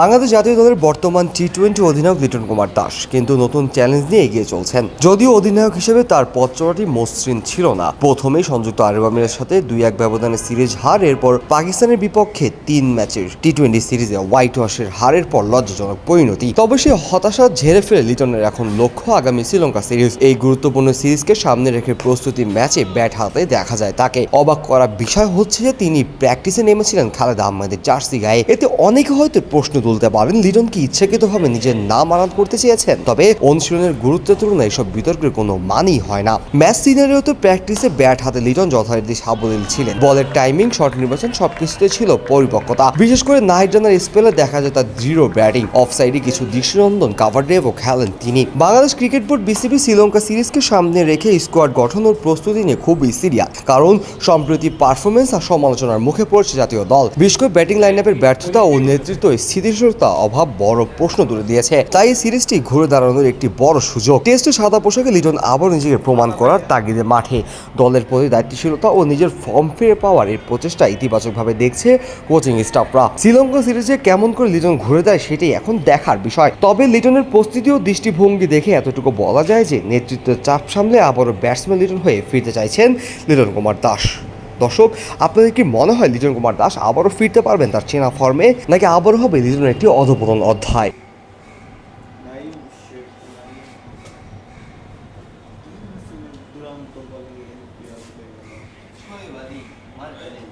বাংলাদেশ জাতীয় দলের বর্তমান টি টোয়েন্টি অধিনায়ক লিটন কুমার দাস কিন্তু নতুন চ্যালেঞ্জ নিয়ে এগিয়ে চলছেন। যদিও অধিনায়ক হিসেবে তার পথ চলাটি মসৃণ ছিল না। প্রথমে সংযুক্ত আরব আমিরের সাথে দুই এক ব্যবধানে সিরিজ হার, এরপর পাকিস্তানের বিপক্ষে তিন ম্যাচের টি টোয়েন্টি সিরিজে হোয়াইট ওয়াশের হারের পর লজ্জাজনক পরিণতি। তবে সে হতাশা ঝেড়ে ফেলে লিটনের এখন লক্ষ্য আগামী শ্রীলঙ্কা সিরিজ। এই গুরুত্বপূর্ণ সিরিজকে সামনে রেখে প্রস্তুতি ম্যাচে ব্যাট হাতে দেখা যায় তাকে। অবাক করা বিষয় হচ্ছে যে তিনি প্র্যাকটিসে নেমেছিলেন খালেদ আহমেদের জার্সি গায়ে। এতে অনেকে হয়তো প্রশ্ন তুলতে পারেন, লিটন কি ইচ্ছাকৃতভাবে নিজের নাম আনাদ করতে চেয়েছেন? তবে অনুশীলনের গুরুত্বের তুলনায় এসব বিতর্কের কোনো মানই হয় না। ম্যাচ সিনারিওতে প্র্যাকটিসে ব্যাট হাতে লিটন যথারীতি সাবলীল ছিলেন। বলের টাইমিং, শট নির্বাচন সবকিছুতে ছিল পরিপক্কতা। বিশেষ করে নাইট রানার স্পেলে দেখা যায় তার দৃঢ় ব্যাটিং। অফ সাইডে কিছু দৃষ্টিনন্দন কাভার ড্রাইভও খেলেন তিনি। Bangladesh cricket board BCB Sri Lanka সিরিজকে সামনে রেখে স্কোয়াড গঠন ও প্রস্তুতি নিয়ে খুবই সিরিয়াস। কারণ, সম্প্রতি পারফরমেন্স আর সমালোচনার মুখে পড়ছে জাতীয় দল। করে ব্যাটিং লাইন আপের ব্যর্থতা ও নেতৃত্ব স্থিতিশীলতা অভাব বড় প্রশ্ন তুলে দিয়েছে। তাই সিরিজটি ঘুরে দাঁড়ানোর একটি বড় সুযোগ। টেস্টে সাদা পোশাকে লিটন আবার নিজেকে প্রমাণ করার তাগিদে মাঠে। দলের প্রতি দায়িত্বশীলতা ও নিজের ফর্ম ফিরে পাওয়ার এর প্রচেষ্টা ইতিবাচকভাবে দেখছে কোচিং স্টাফরা। শ্রীলঙ্কা সিরিজে কেমন করে লিটন ঘুরে দেয় সেটাই এখন দেখার বিষয়। তবে লিটনের প্রস্তুতি ও দৃষ্টিভঙ্গি দেখে এতটুকু বলা যায় যে নেতৃত্বের চাপ সামলে আবারও ব্যাটসম্যান লিটন হয়ে ফিরতে চাইছেন লিটন কুমার দাস। দর্শক, আপনাদের কি মনে হয় লিজন কুমার দাস আবারও ফিরতে পারবেন তার চেনা ফর্মে, নাকি আবারও হবে লিজনের একটি অধপতন অধ্যায়? বলে